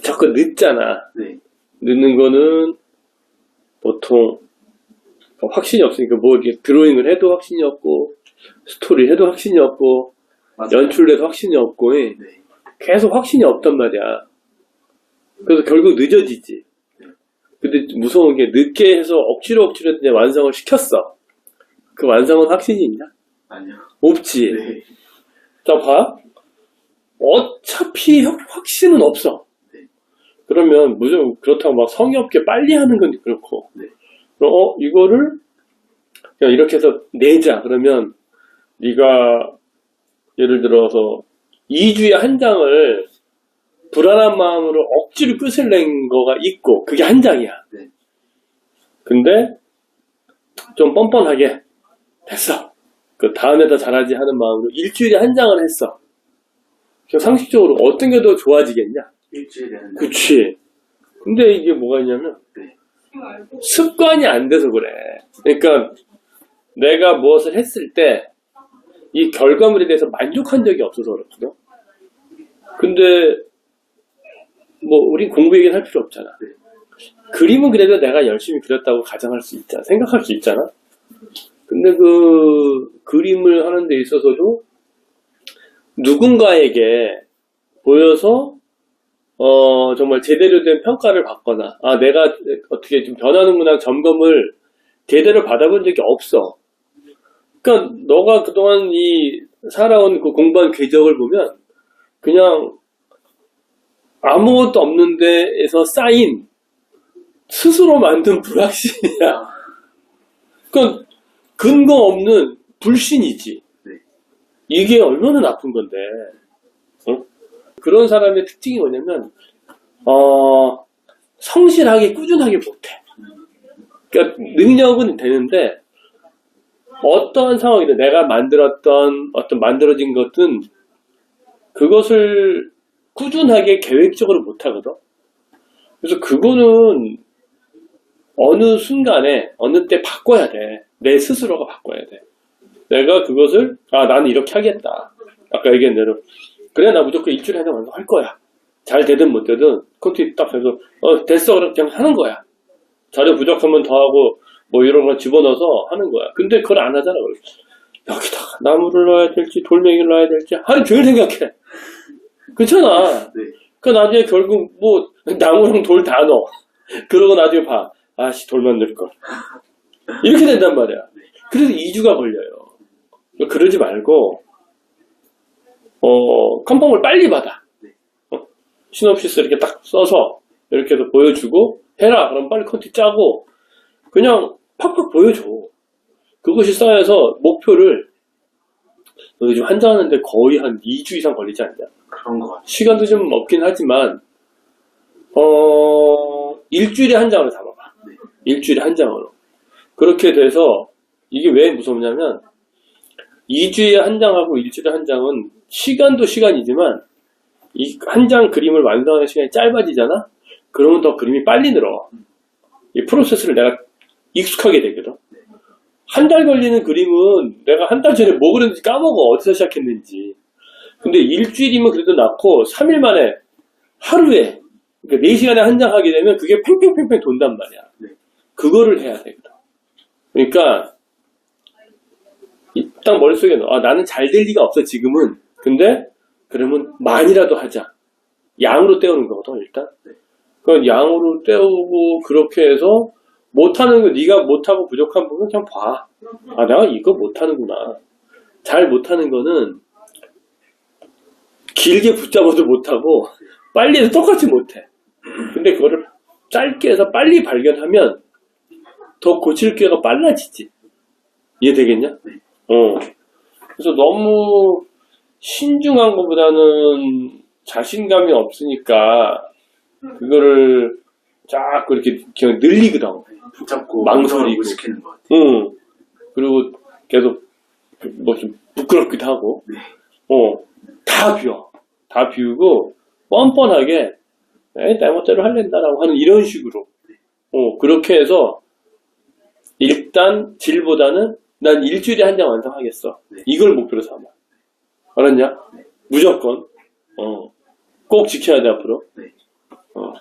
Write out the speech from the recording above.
자꾸 늦잖아. 네. 늦는 거는 보통 확신이 없으니까 뭐 이렇게 드로잉을 해도 확신이 없고 스토리 해도 확신이 없고 해도 확신이 없고 예. 네. 계속 확신이 없단 말이야. 그래서 결국 늦어지지. 근데 무서운 게 늦게 해서 억지로 억지로 했더니 완성을 시켰어. 그 완성은 확신이 있냐? 아니요. 없지. 네. 자, 봐. 어차피 확- 확신은 없어. 네. 그러면 무조건 그렇다고 막 성의 없게 빨리 하는 건 그렇고. 네. 그럼 어 이거를 그냥 이렇게 해서 내자. 그러면 네가 예를 들어서 2주에 한 장을 불안한 마음으로 억지로 끝을 낸 거가 있고 그게 한 장이야. 네. 근데 좀 뻔뻔하게 됐어. 그 다음에 더 잘하지 하는 마음으로 일주일에 한 장을 했어. 상식적으로 어떤 게 더 좋아지겠냐? 일주일에 한 달. 그치. 근데 이게 뭐가 있냐면, 네. 습관이 안 돼서 그래. 그러니까, 내가 무엇을 했을 때, 이 결과물에 대해서 만족한 적이 없어서 그렇거든. 근데, 뭐, 우린 공부 얘기는 할 필요 없잖아. 네. 그림은 그래도 내가 열심히 그렸다고 가정할 수 있잖아. 생각할 수 있잖아. 근데 그, 그림을 하는 데 있어서도, 누군가에게 보여서 어, 정말 제대로 된 평가를 받거나, 아, 내가 어떻게 좀 변하는구나 점검을 제대로 받아본 적이 없어. 그러니까, 너가 그동안 이, 살아온 그 공부한 궤적을 보면, 그냥, 아무것도 없는 데에서 쌓인, 스스로 만든 불확신이야. 그러니까, 근거 없는 불신이지. 네. 이게 얼마나 나쁜 건데. 어? 그런 사람의 특징이 뭐냐면, 어, 성실하게, 꾸준하게 못해. 그러니까 능력은 되는데, 어떠한 상황이든 내가 만들었던 어떤 만들어진 것은 그것을 꾸준하게 계획적으로 못하거든. 그래서 그거는 어느 순간에, 어느 때 바꿔야 돼. 내 스스로가 바꿔야 돼. 내가 그것을, 아, 나는 이렇게 하겠다. 아까 얘기한 대로. 그래, 나 무조건 일주일에 한장 완성할 거야. 잘 되든 못 되든, 컨텐츠 딱 해서, 어, 됐어. 그럼 그냥 하는 거야. 자료 부족하면 더 하고, 뭐 이런 거 집어넣어서 하는 거야. 근데 그걸 안 하잖아. 그래. 여기다가 나무를 넣어야 될지, 돌멩이를 넣어야 될지, 하루 종일 생각해. 그렇잖아. 네. 그 나중에 결국 뭐, 나무랑 돌 다 넣어. 그러고 나중에 봐. 아씨, 돌만 넣을걸. 이렇게 된단 말이야. 그래서 2주가 걸려요. 그러지 말고, 어, 컨펌을 빨리 받아. 어, 시놉시스 이렇게 딱 써서, 이렇게 해서 보여주고, 해라! 그럼 빨리 컨텐츠 짜고, 그냥 팍팍 보여줘. 그것이 쌓여서 목표를, 너 요즘 한장하는데 거의 한 2주 이상 걸리지 않냐? 그런 거 같아요. 시간도 좀 없긴 하지만, 어, 일주일에 한 장으로 잡아봐. 일주일에 한 장으로. 그렇게 돼서, 이게 왜 무섭냐면, 2주에 한 장하고 일주일에 한 장은 시간도 시간이지만, 이 한 장 그림을 완성하는 시간이 짧아지잖아? 그러면 더 그림이 빨리 늘어. 이 프로세스를 내가 익숙하게 되거든. 한 달 걸리는 그림은 내가 한 달 전에 뭐 그렸는지 까먹어. 어디서 시작했는지. 근데 일주일이면 그래도 낫고 3일 만에 하루에 그러니까 4시간에 한 장 하게 되면 그게 팽팽팽팽 돈단 말이야. 네. 그거를 해야 되거든. 그러니까 이- 딱 머릿속에. 아, 나는 잘 될 리가 없어 지금은. 근데 그러면 많이라도 하자. 양으로 때우는 거거든 일단. 그 양으로 때우고 그렇게 해서 못하는 거 네가 못하고 부족한 부분 그냥 봐. 아 내가 이거 못하는구나. 잘 못하는 거는 길게 붙잡아도 못하고 빨리 해서 똑같이 못해. 근데 그거를 짧게 해서 빨리 발견하면 더 고칠 기회가 빨라지지. 이해되겠냐? 어. 그래서 너무 신중한 것보다는 자신감이 없으니까 그거를 자꾸 이렇게 그냥 늘리거든. 붙잡고 망설이고. 시키는 거 같아요. 응. 그리고 계속 뭐 좀 부끄럽기도 하고, 네. 어, 다 비워. 다 비우고, 뻔뻔하게, 에이, 내 멋대로 할랜다라고 하는 이런 식으로. 어, 그렇게 해서, 일단 질보다는 난 일주일에 한 장 완성하겠어. 네. 이걸 목표로 삼아. 알았냐? 네. 무조건. 어. 꼭 지켜야 돼, 앞으로. 네. 어.